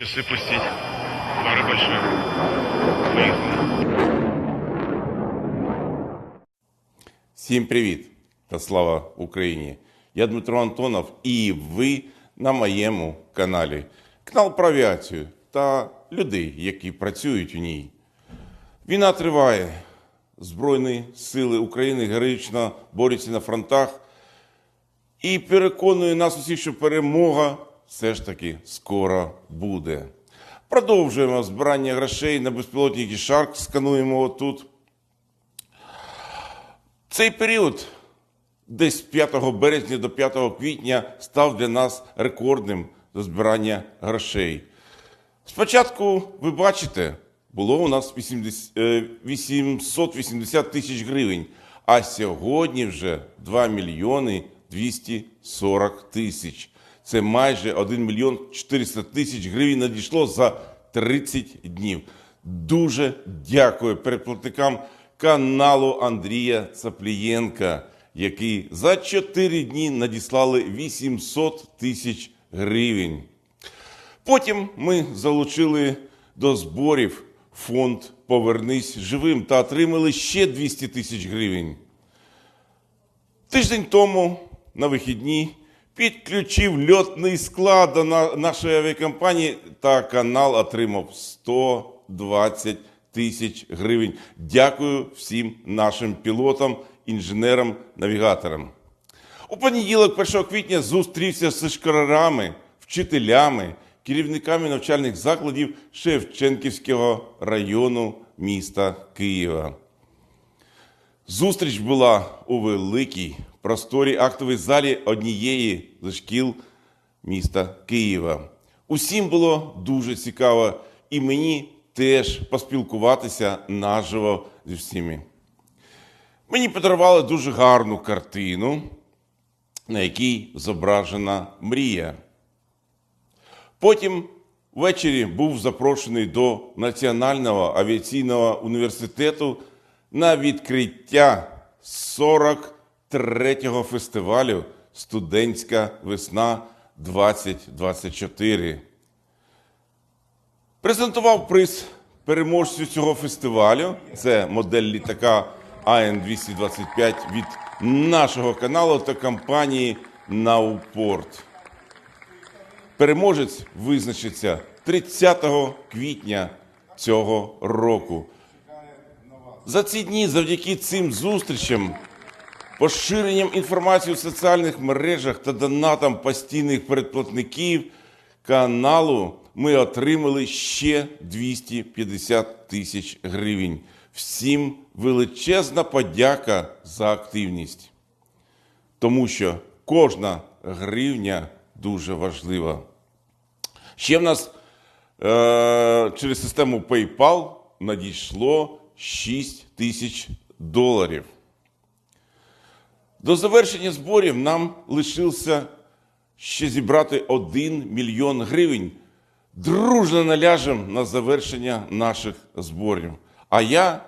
Часы пустить. Пары большие. Поехали. Всім привіт та слава Україні! Я Дмитро Антонов і ви на моєму каналі. Канал про авіацію та людей, які працюють у ній. Війна триває. Збройні сили України героїчно борються на фронтах і переконує нас усіх, що перемога все ж таки скоро буде. Продовжуємо збирання грошей на безпілотники Шарк, скануємо отут. Цей період, десь 5 березня до 5 квітня, став для нас рекордним до збирання грошей. Спочатку, ви бачите, було у нас 80, е, 880 тисяч гривень, а сьогодні вже 2 мільйони 240 тисяч. Це майже 1 мільйон 400 тисяч гривень надійшло за 30 днів. Дуже дякую переплатникам каналу Андрія Цаплієнка, які за 4 дні надіслали 800 тисяч гривень. Потім ми залучили до зборів фонд Повернись живим та отримали ще 200 тисяч гривень. Тиждень тому на вихідні підключив льотний склад до нашої авіакомпанії та канал отримав 120 тисяч гривень. Дякую всім нашим пілотам, інженерам, навігаторам. У понеділок, 1 квітня, зустрівся з школярами, вчителями, керівниками навчальних закладів Шевченківського району міста Києва. Зустріч була у великій просторій актовій залі однієї з шкіл міста Києва. Усім було дуже цікаво, і мені теж поспілкуватися наживо зі всіми. Мені подарували дуже гарну картину, на якій зображена мрія. Потім ввечері був запрошений до Національного авіаційного університету на відкриття 43-го фестивалю Студентська весна 2024. Презентував приз переможцю цього фестивалю. Це модель літака АН-225 від нашого каналу та компанії Наупорт. Переможець визначиться 30 квітня цього року. За ці дні, завдяки цим зустрічам, поширенням інформації в соціальних мережах та донатам постійних передплатників каналу ми отримали ще 250 тисяч гривень. Всім величезна подяка за активність, тому що кожна гривня дуже важлива. Ще в нас е- через систему PayPal надійшло 6 тисяч доларів. До завершення зборів нам лишився ще зібрати 1 мільйон гривень. Дружно наляжем на завершення наших зборів. А я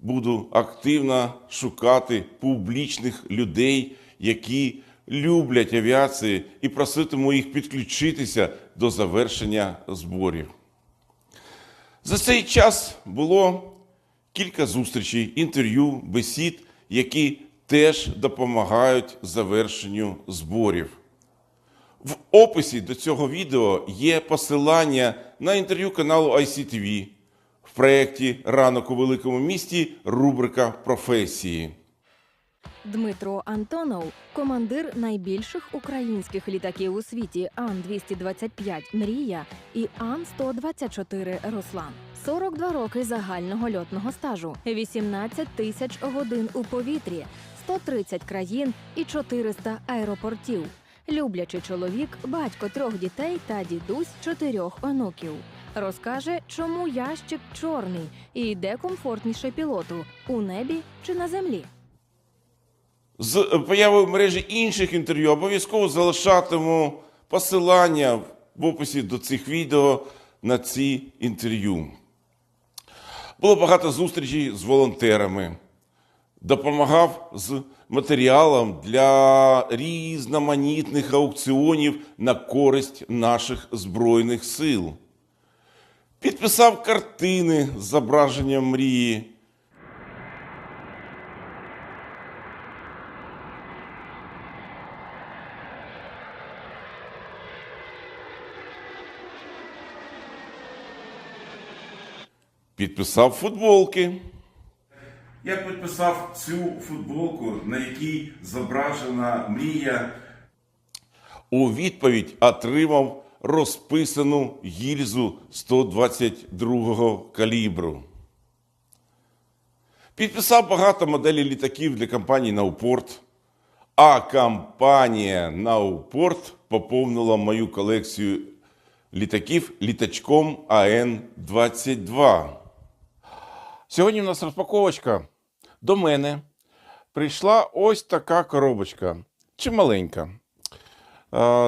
буду активно шукати публічних людей, які люблять авіацію, і проситиму їх підключитися до завершення зборів. За цей час було кілька зустрічей, інтерв'ю, бесід, які теж допомагають завершенню зборів. В описі до цього відео є посилання на інтерв'ю каналу ICTV в проєкті Ранок у великому місті рубрика професії. Дмитро Антонов, командир найбільших українських літаків у світі Ан-225 Мрія і Ан-124 Руслан. 42 роки загального льотного стажу, 18 тисяч годин у повітрі, 130 країн і 400 аеропортів. Люблячий чоловік, батько трьох дітей та дідусь чотирьох онуків. Розкаже, чому ящик чорний і де комфортніше пілоту у небі чи на землі. З появою мережі інших інтерв'ю обов'язково залишатиму посилання в описі до цих відео на ці інтерв'ю. Було багато зустрічей з волонтерами, допомагав з матеріалом для різноманітних аукціонів на користь наших Збройних сил. підписав картини з зображенням мрії. Підписав футболки. Я підписав цю футболку, на якій зображена мрія. У відповідь отримав розписану гільзу 122-го калібру. Підписав багато моделей літаків для компанії Наупорт. А компанія Наупорт поповнила мою колекцію літаків літачком АН-22. Сьогодні у нас розпаковочка. До мене прийшла ось така коробочка. Чималенька.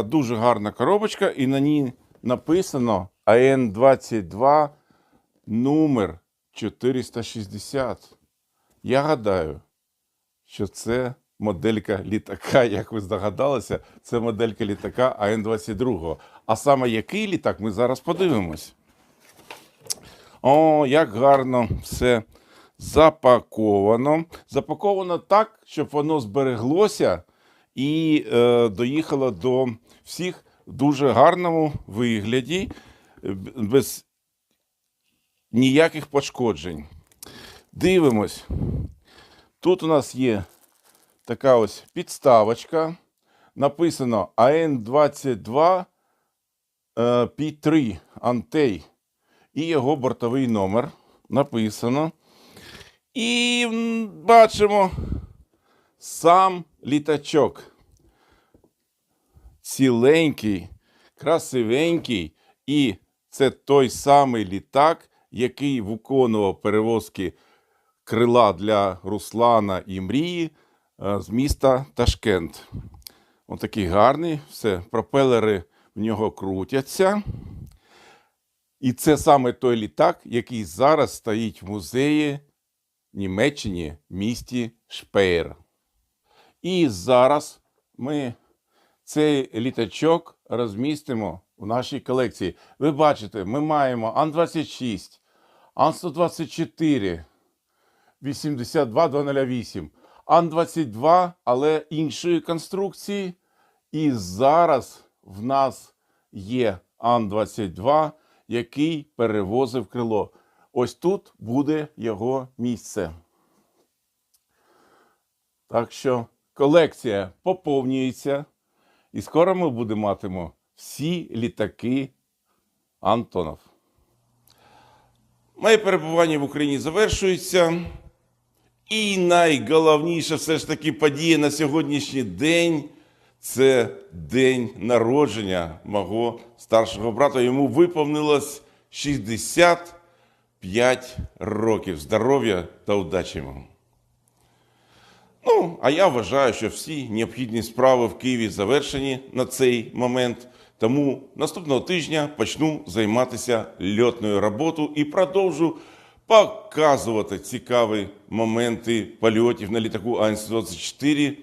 Дуже гарна коробочка, і на ній написано АН-22 номер 460. Я гадаю, що це моделька літака, як ви здогадалися, це моделька літака АН-22. А саме який літак, ми зараз подивимось. О, як гарно все запаковано. Запаковано так, щоб воно збереглося і е, доїхало до всіх в дуже гарному вигляді, е, без ніяких пошкоджень. Дивимось. Тут у нас є така ось підставочка. Написано АН-22 е, P3 Антей і його бортовий номер написано. І бачимо сам літачок. Ціленький, красивенький. І це той самий літак, який виконував перевозки крила для Руслана і Мрії е, з міста Ташкент. Ось такий гарний, все, пропелери в нього крутяться. І це саме той літак, який зараз стоїть в музеї Німеччині, місті Шпеєр. І зараз ми цей літачок розмістимо в нашій колекції. Ви бачите, ми маємо Ан-26, Ан-124, 82208, Ан-22, але іншої конструкції. І зараз в нас є Ан-22, який перевозив крило. Ось тут буде його місце. Так що колекція поповнюється, і скоро ми будемо матимо всі літаки Антонов. Моє перебування в Україні завершується. І найголовніше все ж таки подія на сьогоднішній день це день народження мого старшого брата. Йому виповнилось 65 років. Здоров'я та удачі йому. Ну, а я вважаю, що всі необхідні справи в Києві завершені на цей момент. Тому наступного тижня почну займатися льотною роботою і продовжу показувати цікаві моменти польотів на літаку Ан-24,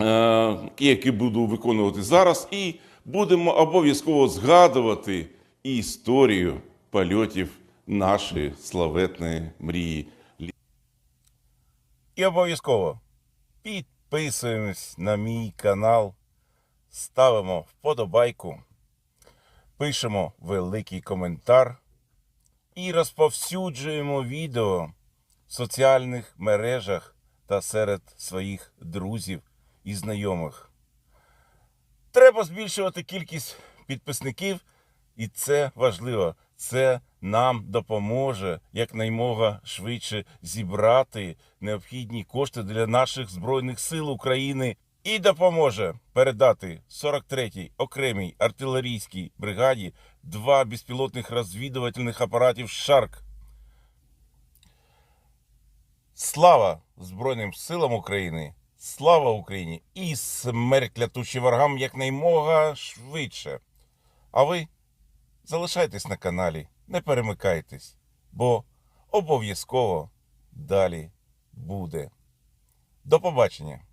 е, які буду виконувати зараз. І будемо обов'язково згадувати історію польотів нашої славетної мрії. І обов'язково підписуємось на мій канал, ставимо вподобайку, пишемо великий коментар і розповсюджуємо відео в соціальних мережах та серед своїх друзів і знайомих. Треба збільшувати кількість підписників, і це важливо. Це нам допоможе якнаймога швидше зібрати необхідні кошти для наших Збройних сил України і допоможе передати 43-й окремій артилерійській бригаді два безпілотних розвідувальних апаратів Шарк. Слава Збройним силам України! Слава Україні! І смерть лятучим ворогам якнаймога швидше. А ви залишайтесь на каналі, не перемикайтесь, бо обов'язково далі буде. До побачення!